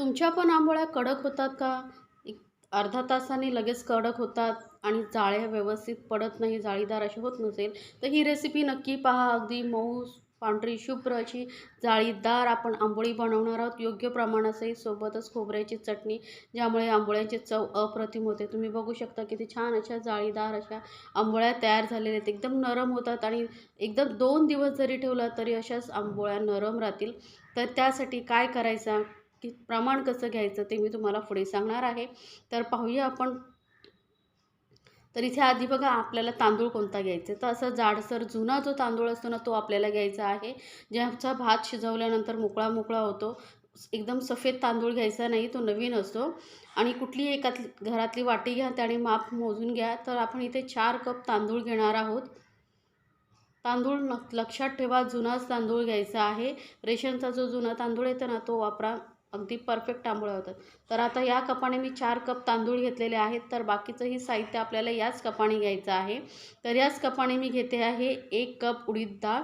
तुमच्या पण आंबोळ्या कडक होतात का? एक अर्धा तासाने लगेच कडक होतात आणि जाळ्या व्यवस्थित पडत नाही जाळीदार अशी होत नसेल तर ही रेसिपी नक्की पहा. अगदी मऊ पांढरी शुभ्र अशी जाळीदार आपण आंबोळी बनवणार आहोत. योग्य प्रमाणासही सोबतच खोबऱ्याची चटणी ज्यामुळे आंबोळ्यांची चव अप्रतिम होते. तुम्ही बघू शकता किती छान अशा जाळीदार अशा आंबोळ्या तयार झालेल्या आहेत. एकदम नरम होतात आणि एकदम दोन दिवस जरी ठेवला तरी अशाच आंबोळ्या नरम राहतील. तर त्यासाठी काय करायचं? की प्रमाण कसं घ्यायचं ते मी तुम्हाला पुढे सांगणार आहे. तर पाहूया आपण. तर इथे आधी बघा आपल्याला तांदूळ कोणता घ्यायचा तर असं जाडसर जुना जो तांदूळ असतो ना तो आपल्याला घ्यायचा आहे. ज्याचा भात शिजवल्यानंतर मोकळा मोकळा होतो. एकदम सफेद तांदूळ घ्यायचा नाही तो नवीन असतो. आणि कुठलीही एकात घरातली वाटी घ्या त्याने माप मोजून घ्या. तर आपण इथे चार कप तांदूळ घेणार आहोत. तांदूळ न लक्षात ठेवा जुनाच तांदूळ घ्यायचा आहे. रेशनचा जो जुना तांदूळ येतो ना तो वापरा. अगदी परफेक्ट आंबोळ्या होतात. तर आता या कपाने मी चार कप तांदूळ घेतलेले आहेत. तर बाकीचंही साहित्य आपल्याला याच कपाने घ्यायचं आहे. तर याच कपाने मी घेते आहे एक कप उडीद डाळ.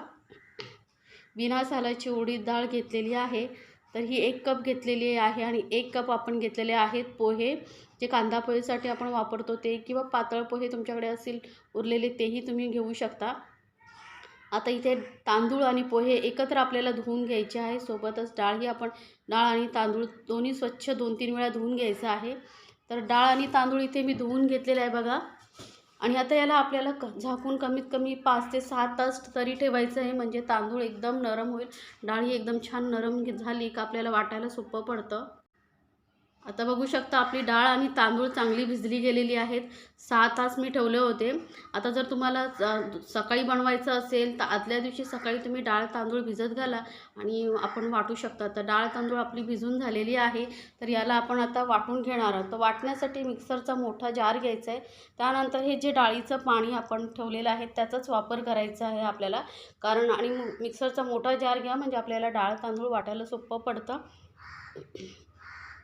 बिना सालाची उडीद डाळ घेतलेली आहे. तर ही एक कप घेतलेली आहे आणि एक कप आपण घेतलेले आहेत पोहे. जे कांदा पोहेसाठी आपण वापरतो ते किंवा पातळ पोहे तुमच्याकडे असतील उरलेले तेही तुम्ही घेऊ शकता. आता इथे तांदूळ आणि पोहे एकत्र आपल्याला धुवून घ्यायचे आहे. सोबतच डाळही आपण डाळ आणि तांदूळ दोन्ही स्वच्छ दोन तीन वेळा धुवून घ्यायचं आहे. तर डाळ आणि तांदूळ इथे मी धुवून घेतलेलं आहे बघा. आणि आता याला आपल्याला क झाकून कमीत कमी पाच ते सहा तास तरी ठेवायचं आहे. म्हणजे तांदूळ एकदम नरम होईल. डाळही एकदम छान नरम झाली का आपल्याला वाटायला सोपं पडतं. आता बघू शकता आपली डाळ आणि तांदूळ चांगली भिजली गेलेली आहेत. सहा तास मी ठेवले होते. आता जर तुम्हाला सकाळी बनवायचं असेल तर आदल्या दिवशी सकाळी तुम्ही डाळ तांदूळ भिजत घाला आणि आपण वाटू शकता. तर डाळ तांदूळ आपली भिजून झालेली आहे. तर याला आपण आता वाटून घेणार आहोत. तर वाटण्यासाठी मिक्सरचा मोठा जार घ्यायचा आहे. त्यानंतर हे जे डाळीचं पाणी आपण ठेवलेलं आहे त्याचाच वापर करायचा आहे आपल्याला. कारण आणि मिक्सरचा मोठा जार घ्या म्हणजे आपल्याला डाळ तांदूळ वाटायला सोपं पडतं.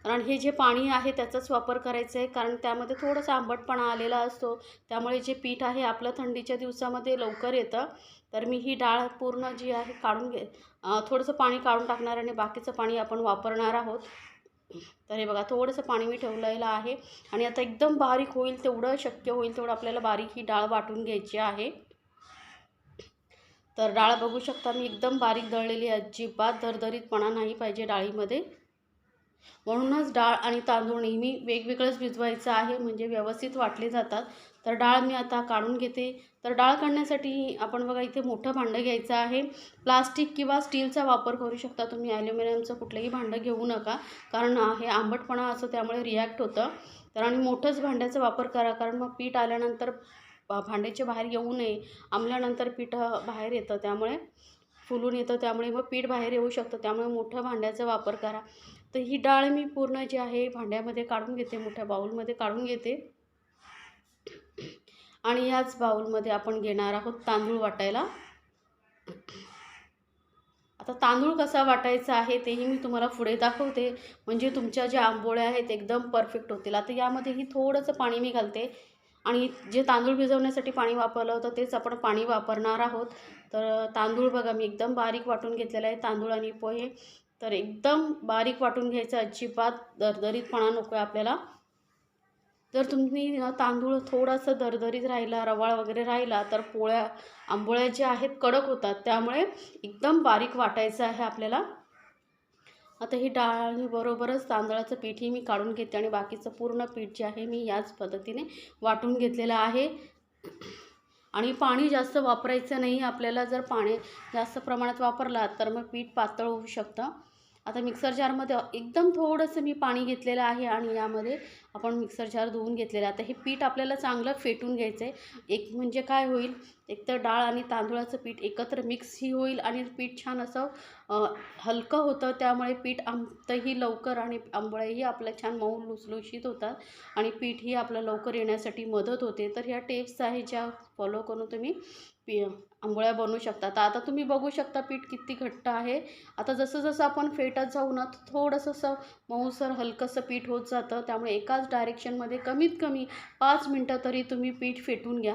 कारण हे जे पाणी आहे त्याचाच वापर करायचा आहे कारण त्यामध्ये थोडंसं आंबटपणा आलेला असतो. त्यामुळे जे पीठ आहे आपलं थंडीच्या दिवसामध्ये लवकर येतं. तर मी ही डाळ पूर्ण जी आहे काढून घे थोडंसं पाणी काढून टाकणार आणि बाकीचं पाणी आपण वापरणार आहोत. तर हे बघा थोडंसं पाणी मी ठेवलेलं आहे आणि आता एकदम बारीक होईल तेवढं शक्य होईल तेवढं आपल्याला बारीक ही डाळ वाटून घ्यायची आहे. तर डाळ बघू शकता मी एकदम बारीक दळलेली अजिबात दरदरीतपणा नाही पाहिजे डाळीमध्ये. म्हणूनच डाळ आणि तांदूळ नेहमी वेगवेगळंच भिजवायचं आहे म्हणजे व्यवस्थित वाटले जातात. तर डाळ मी आता काढून घेते. तर डाळ काढण्यासाठी आपण बघा इथे मोठं भांडं घ्यायचं आहे. प्लास्टिक किंवा स्टीलचा वापर करू शकता तुम्ही. ॲल्युमिनियमचं कुठलंही भांडं घेऊ नका कारण हे आंबटपणा असं त्यामुळे रिॲक्ट होतं. तर आणि मोठंच भांड्याचा वापर करा कारण मग पीठ आल्यानंतर भांड्याच्या बाहेर येऊ नये. आंबल्यानंतर पीठ बाहेर येतं त्यामुळे फुलून येतं त्यामुळे मग पीठ बाहेर येऊ शकतं. त्यामुळे मोठं भांड्याचा वापर करा. तर ही डाळ मी पूर्ण जी आहे भांड्यामध्ये काढून घेते मोठ्या बाऊलमध्ये काढून घेते. आणि ह्याच बाऊलमध्ये आपण घेणार आहोत तांदूळ वाटायला. आता तांदूळ कसा वाटायचा आहे तेही मी तुम्हाला पुढे दाखवते. म्हणजे तुमच्या ज्या आंबोळ्या आहेत एकदम परफेक्ट होतील. आता यामध्येही थोडंसं पाणी मी घालते. आणि जे तांदूळ भिजवण्यासाठी पाणी वापरलं होतं तेच आपण पाणी वापरणार आहोत. तर तांदूळ बघा मी एकदम बारीक वाटून घेतलेला आहे तांदूळ आणि पोहे. तर एकदम बारीक वाटून घ्यायचं अजिबात दरदरीतपणा नको आहे आपल्याला. जर तुम्ही तांदूळ थोडासा दरदरीत राहिला रवाळ वगैरे राहिला तर पोळ्या आंबोळ्या ज्या आहेत कडक होतात. त्यामुळे एकदम बारीक वाटायचं आहे आपल्याला. आता ही डाळ बरोबरच तांदळाचं पीठही मी काढून घेते आणि बाकीचं पूर्ण पीठ जे आहे मी याच पद्धतीने वाटून घेतलेलं आहे. आणि पाणी जास्त वापरायचं नाही. आपल्याला जर पाणी जास्त प्रमाणात वापरला तर मग पीठ पातळ होऊ शकतं. आता मिक्सर जारमध्ये एकदम थोडंसं मी पाणी घेतलेलं आहे आणि यामध्ये आपण मिक्सर जार धुवून घेतलेलं आता हे पीठ आपल्याला चांगलं फेटून घ्यायचं आहे एक म्हणजे काय होईल? एकतर डाळ आणि तांदूळाचं पीठ एकत्र मिक्सही होईल आणि पीठ छान असं हलकं होतं. त्यामुळे पीठ आमतंही लवकर आणि आंबोळ्याही आपल्या छान मऊ लुसलुशीत होतात आणि पीठही आपलं लवकर येण्यासाठी मदत होते. तर ह्या टिप्स आहे ज्या फॉलो करून तुम्ही पी आंबोळ्या बनवू शकता. तर आता तुम्ही बघू शकता पीठ किती घट्ट आहे. आता जसं जसं आपण फेटत जाऊ ना थोडंसं असं मऊसर हलकंसं पीठ होत जातं. त्यामुळे एकाच डायरेक्शनमध्ये कमीत कमी पाच मिनटं तरी तुम्ही पीठ फेटून घ्या.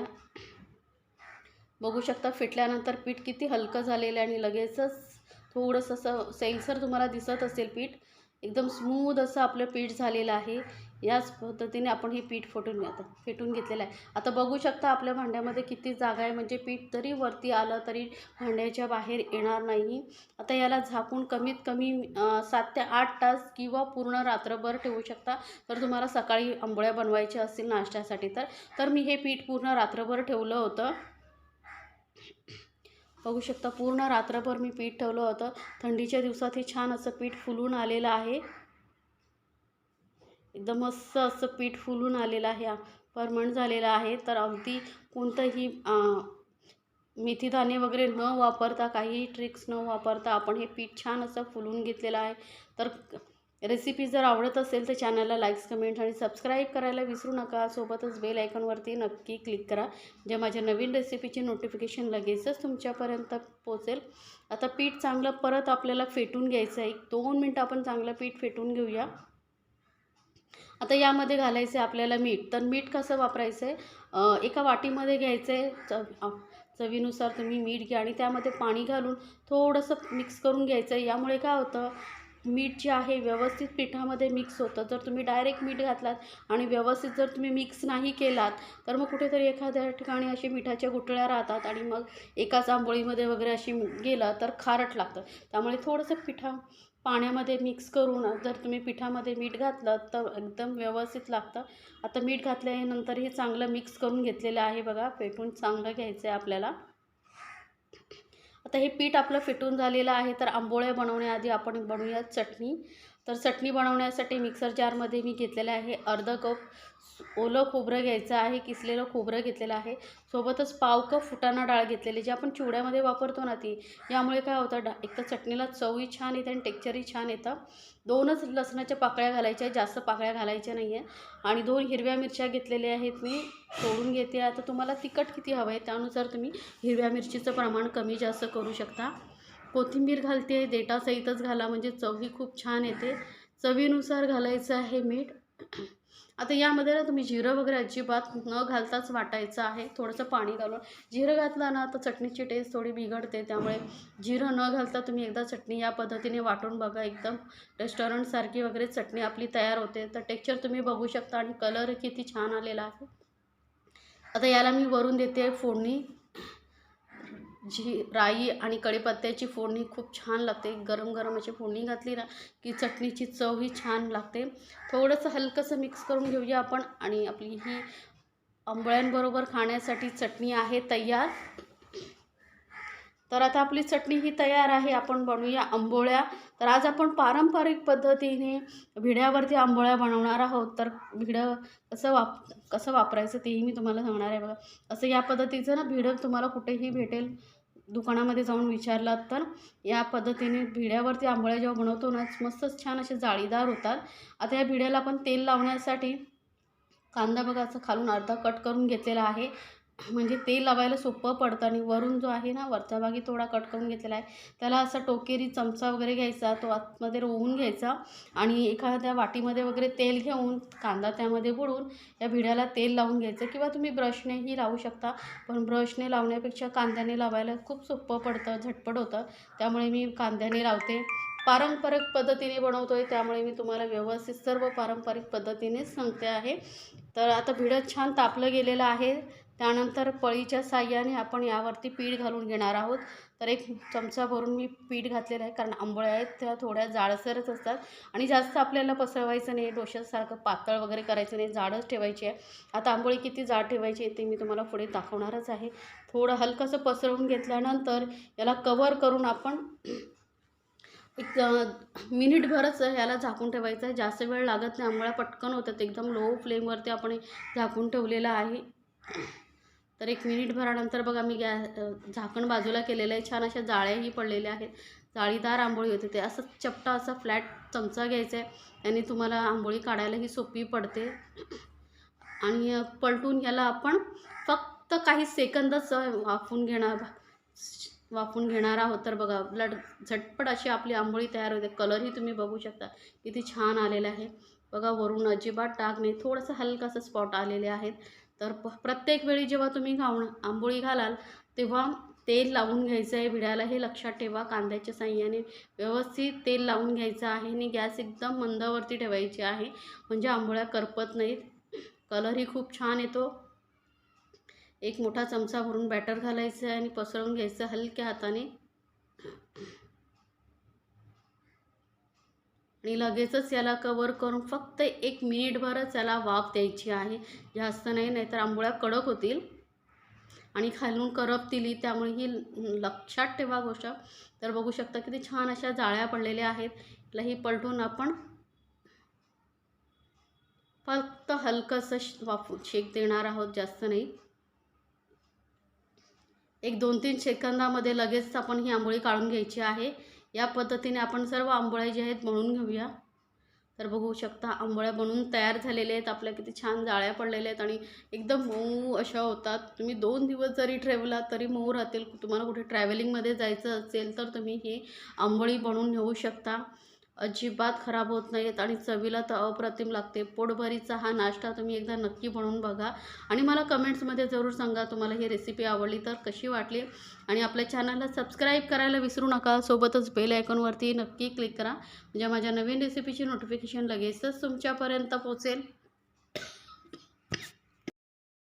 बघू शकता फेटल्यानंतर पीठ किती हलकं झालेलं आहे आणि लगेचच थोडंसं असं सैलसर तुम्हाला दिसत असेल पीठ एकदम स्मूद असं आपलं पीठ झालेलं आहे. याच पद्धतीने आपण हे पीठ फेटून आता फेटून घेतलेलं आहे. आता बघू शकता आपल्या भांड्यामध्ये किती जागा आहे. म्हणजे पीठ तरी वरती आलं तरी भांड्याच्या बाहेर येणार नाही. आता याला झाकून कमीत कमी सात ते आठ तास किंवा पूर्ण रात्रभर ठेवू शकता. तर तुम्हाला सकाळी आंबोळ्या बनवायच्या असतील नाश्त्यासाठी तर. तर मी हे पीठ पूर्ण रात्रभर ठेवलं होतं. बघू शकता पूर्ण रात्रभर मी पीठ ठेवलं होतं. थंडीच्या दिवसात हे छान असं पीठ फुलून आलेलं आहे. एकदम मस्त असं पीठ फुलून आलेलं आहे. परमण झालेलं आहे. तर अगदी कोणतंही मेथीदाणे वगैरे न वापरता काही ट्रिक्स न वापरता आपण हे पीठ छान असं फुलून घेतलेलं आहे. तर रेसिपी जर आवडत असेल तर चॅनलला लाईक्स कमेंट आणि सबस्क्राईब करायला विसरू नका. सोबतच बेल आयकॉनवरती नक्की क्लिक करा जे माझ्या नवीन रेसिपीची नोटिफिकेशन लगेचच तुमच्यापर्यंत पोचेल आता पीठ चांगलं परत आपल्याला फेटून घ्यायचं आहे. एक दोन मिनटं आपण चांगलं पीठ फेटून घेऊया. आता यामध्ये घालायचं आहे आपल्याला मीठ. तर मीठ कसं वापरायचं आहे एका वाटीमध्ये घ्यायचं आहे चव चवीनुसार तुम्ही मीठ घ्या आणि त्यामध्ये पाणी घालून थोडंसं मिक्स करून घ्यायचं आहे यामुळे काय होतं? मीठ जे आहे व्यवस्थित पिठामध्ये मिक्स होतं. जर तुम्ही डायरेक्ट मीठ घातलात आणि व्यवस्थित जर तुम्ही मिक्स नाही केलात तर मग कुठेतरी एखाद्या ठिकाणी अशी मिठाच्या गुठळ्या राहतात आणि मग एकाच आंबोळीमध्ये वगैरे अशी गेलं तर खारट लागतं. त्यामुळे थोडंसं पिठा पाण्यामध्ये मिक्स करून जर तुम्ही पिठामध्ये मीठ घातलं तर एकदम व्यवस्थित लागतं. आता मीठ घातल्यानंतर हे चांगलं मिक्स करून घेतलेलं आहे बघा पेटून चांगलं घ्यायचं आहे आपल्याला. आता हे पीठ आपलं फिटून झालेलं आहे तर आंबोळ्या बनवण्याआधी आपण बनवूया चटणी. तर चटणी बनवण्यासाठी मिक्सर जारमध्ये मी घेतलेलं आहे अर्ध कप ओलं खोबरं घ्यायचं आहे किसलेलं खोबरं घेतलेलं आहे. सोबतच पाव कप फुटाणा डाळ घेतलेली जी आपण चिवड्यामध्ये वापरतो ना ती. यामुळे काय होतं डा एक तर चटणीला चवही छान येते आणि टेक्चरही छान येतं. दोनच लसणाच्या पाकळ्या घालायच्या जास्त पाकळ्या घालायच्या नाही आहे आणि दोन हिरव्या मिरच्या घेतलेल्या आहेत मी तोडून घेते. आता तुम्हाला तिखट किती हवं आहे त्यानुसार तुम्ही हिरव्या मिरचीचं प्रमाण कमी जास्त करू शकता. कोथिंबीर घालते देटासहितच घाला म्हणजे चवही खूप छान येते. चवीनुसार घालायचं आहे मीठ. आता यामध्ये ना तुम्ही जिरं वगैरे अजिबात न घालताच वाटायचं आहे. थोडंसं पाणी घालून. जिरं घातलं ना तर चटणीची टेस्ट थोडी बिघडते. त्यामुळे जिरं न घालता तुम्ही एकदा चटणी या पद्धतीने वाटून बघा. एकदम रेस्टॉरंटसारखी वगैरे चटणी आपली तयार होते. तर टेक्चर तुम्ही बघू शकता आणि कलर किती छान आलेला आहे. आता याला मी वरून देते फोडणी. जी राई आणि कढीपत्त्याची फोडणी खूप छान लागते. गरम गरम अशी फोडणी घातली ना की चटणीची चवही छान लागते. थोडंसं हलकंसं मिक्स करून घेऊया आपण आणि आपली ही आंबोळ्यांबरोबर खाण्यासाठी चटणी आहे तयार. तर आता आपली चटणी ही तयार आहे. आपण बनवूया आंबोळ्या. तर आज आपण पारंपरिक पद्धतीने भिड्यावरती आंबोळ्या बनवणार आहोत. तर भिडं कसं वाप कसं वापरायचं तेही मी तुम्हाला सांगणार आहे बघा. असं या पद्धतीचं ना भिडं तुम्हाला कुठेही भेटेल. दुकानामध्ये जाऊन विचारलात तर या पद्धतीने भिड्यावरती आंबोळ्या जेव्हा बनवतो ना मस्तच छान असे जाळीदार होतात. आता या भिड्याला आपण तेल लावण्यासाठी कांदा बघा असं खालून अर्धा कट करून घेतलेला आहे. म्हणजे तेल लावायला सोपं पडतं आणि वरून जो आहे ना वरचा भागी थोडा कट करून घेतलेला आहे. त्याला असा टोकेरी चमचा वगैरे घ्यायचा तो आतमध्ये रोवून घ्यायचा आणि एखाद्या वाटीमध्ये वगैरे तेल घेऊन कांदा त्यामध्ये बुडवून या भिड्याला तेल लावून घ्यायचं किंवा तुम्ही ब्रशनेही लावू शकता. पण ब्रशने लावण्यापेक्षा कांद्याने लावायला खूप सोपं पडतं झटपट होतं. त्यामुळे मी कांद्याने लावते. पारंपरिक पद्धतीने बनवतो आहे त्यामुळे मी तुम्हाला व्यवस्थित सर्व पारंपरिक पद्धतीनेच सांगते आहे. तर आता भिडं छान तापलं गेलेलं आहे. त्यानंतर पळीच्या साह्याने आपण यावरती पीठ घालून घेणार आहोत. तर एक चमचा भरून मी पीठ घातलेलं आहे कारण आंबोळ्या आहेत त्या थोड्या जाडसरच असतात. आणि जास्त आपल्याला पसरवायचं नाही डोशासारखं पातळ वगैरे करायचं नाही जाडच ठेवायची आहे. आता आंबोळी किती जाड ठेवायची आहे ते मी तुम्हाला पुढे दाखवणारच आहे. थोडं हलकंसं पसरवून घेतल्यानंतर याला कवर करून आपण एक मिनिटभरच याला झाकून ठेवायचं आहे. जास्त वेळ लागत नाही आंबोळ्या पटकन होतात. एकदम लो फ्लेमवरती आपण झाकून ठेवलेलं आहे. तर एक मिनिट भरानंतर बघा मी गॅ झाकण बाजूला केलेलं आहे. छान अशा जाळ्याही पडलेल्या आहेत. जाळीदार आंबोळी होते ते. असं चपटा असा फ्लॅट चमचा घ्यायचा आहे याने तुम्हाला आंबोळी काढायलाही सोपी पडते. आणि पलटून याला आपण फक्त काही सेकंदच अ, वाफवून घेणार वाफून घेणार आहोत. तर बघा ब्लड झटपट अशी आपली आंबोळी तयार होते. कलरही तुम्ही बघू शकता. किती छान आलेला आहे. बघा वरून अजिबात डाग नाही. थोडंसं हलकासं स्पॉट आलेले आहेत. तर प प्रत्येक वेळी जेव्हा तुम्ही घावण आंबोळी घालाल तेव्हा तेल लावून घ्यायचं आहे भिड्याला हे लक्षात ठेवा कांद्याच्या साह्याने व्यवस्थित तेल लावून घ्यायचं आहे आणि गॅस एकदम मंदावरती ठेवायची आहे. म्हणजे आंबोळ्या करपत नाहीत. कलरही खूप छान येतो. एक मोठा चमचा भरून बॅटर घालायचं आहे आणि पसरवून घ्यायचं हलक्या हाताने. आणि लगेचच याला कवर करून फक्त एक मिनिटभरच याला वाफ द्यायची आहे. जास्त नाही नाहीतर आंबोळ्या कडक होतील. आणि खालून करपतील त्यामुळे ही लक्षात ठेवा गोष्ट. तर बघू शकता किती छान अशा जाळ्या पडलेल्या आहेत. लही ही पलटून आपण फक्त हलकंसं श- वाफू शेक देणार आहोत जास्त नाही. एक दोन तीन सेकंदामध्ये लगेच आपण ही आंबोळी काढून घ्यायची आहे. या पद्धतीने आपण सर्व आंबोळ्या जे आहेत बनवून घेऊया. तर बघू शकता आंबोळ्या बनवून तयार झालेल्या आहेत. आपल्या किती छान जाळ्या पडलेल्या आहेत आणि एकदम मऊ अशा होतात. तुम्ही दोन दिवस जरी ठेवला तरी मऊ राहतील. तुम्हाला कुठे ट्रॅव्हलिंगमध्ये जायचं असेल तर तुम्ही ही आंबोळी बनवून घेऊ शकता. अजिबात खराब होत नाहीत आणि चवीला तर अप्रतिम लागते. पोटभरीचा हा नाश्ता तुम्ही एकदा नक्की बनवून बघा. आणि मला कमेंट्समध्ये जरूर सांगा तुम्हाला ही रेसिपी आवडली तर कशी वाटली. आणि आपल्या चॅनलला सबस्क्राईब करायला विसरू नका. सोबतच बेल आयकॉनवरती नक्की क्लिक करा. म्हणजे माझ्या नवीन रेसिपीची नोटिफिकेशन लगेचच तुमच्यापर्यंत पोचेल